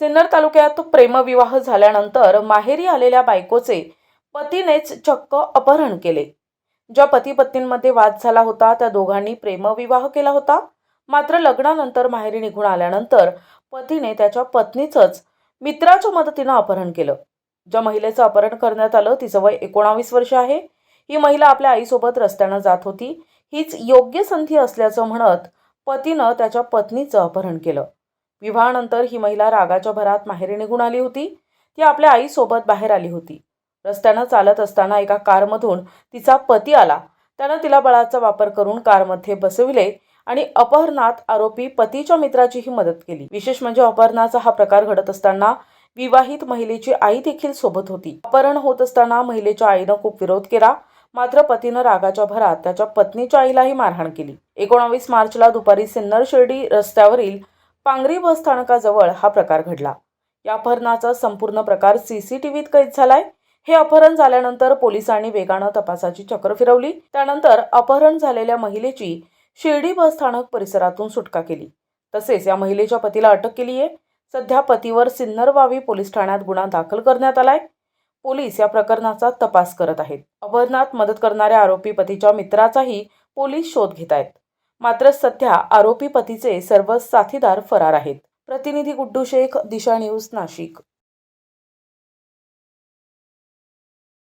सिन्नर तालुक्यात प्रेमविवाह झाल्यानंतर माहेरी आलेल्या बायकोचे पतीनेच चक्क अपहरण केले. ज्या पती पत्नींमध्ये वाद झाला होता त्या दोघांनी प्रेमविवाह केला होता. मात्र लग्नानंतर माहेरी निघून आल्यानंतर पतीने त्याच्या पत्नीचंच मित्राच्या मदतीनं अपहरण केलं. ज्या महिलेचं अपहरण करण्यात आलं तिचं वय एकोणावीस वर्ष आहे. ही महिला आपल्या आईसोबत रस्त्यानं जात होती. हीच योग्य संधी असल्याचं म्हणत पतीनं त्याच्या पत्नीचं अपहरण केलं. विवाहानंतर ही महिला रागाच्या भरात माहेरी निघून आली होती. ती आपल्या आईसोबत बाहेर आली होती. रस्त्यानं चालत असताना एका कारमधून तिचा पती आला. त्यानं तिला बळाचा वापर करून कारमध्ये बसविले आणि अपहरणात आरोपी पतीच्या मित्राचीही मदत केली. विशेष म्हणजे अपहरणाचा हा प्रकार घडत असताना विवाहित महिलेची आई देखील सोबत होती. अपहरण होत असताना महिलेच्या आईनं खूप विरोध केला. मात्र पतीनं रागाच्या भरात त्याच्या पत्नीच्या आईलाही मारहाण केली. एकोणावीस मार्चला दुपारी सिन्नर शिर्डी रस्त्यावरील पांगरी बस स्थानकाजवळ हा प्रकार घडला. या अपहरणाचा संपूर्ण प्रकार सीसीटीव्हीत कैद झालाय. हे अपहरण झाल्यानंतर पोलिसांनी वेगानं तपासाची चक्र फिरवली. त्यानंतर अपहरण झालेल्या महिलेची शिर्डी बस स्थानक परिसरातून सुटका केली. तसेच या महिलेच्या पतीला अटक केली आहे सध्या पतीवर सिन्नरवावी पोलीस ठाण्यात गुन्हा दाखल करण्यात आलाय. पोलीस या प्रकरणाचा तपास करत आहेत. अपहरणात मदत करणाऱ्या आरोपी पतीच्या मित्राचाही पोलीस शोध घेत आहेत मात्र सध्या आरोपी पतीचे सर्व साथीदार फरार आहेत. प्रतिनिधी गुड्डू शेख दिशा न्यूज नाशिक.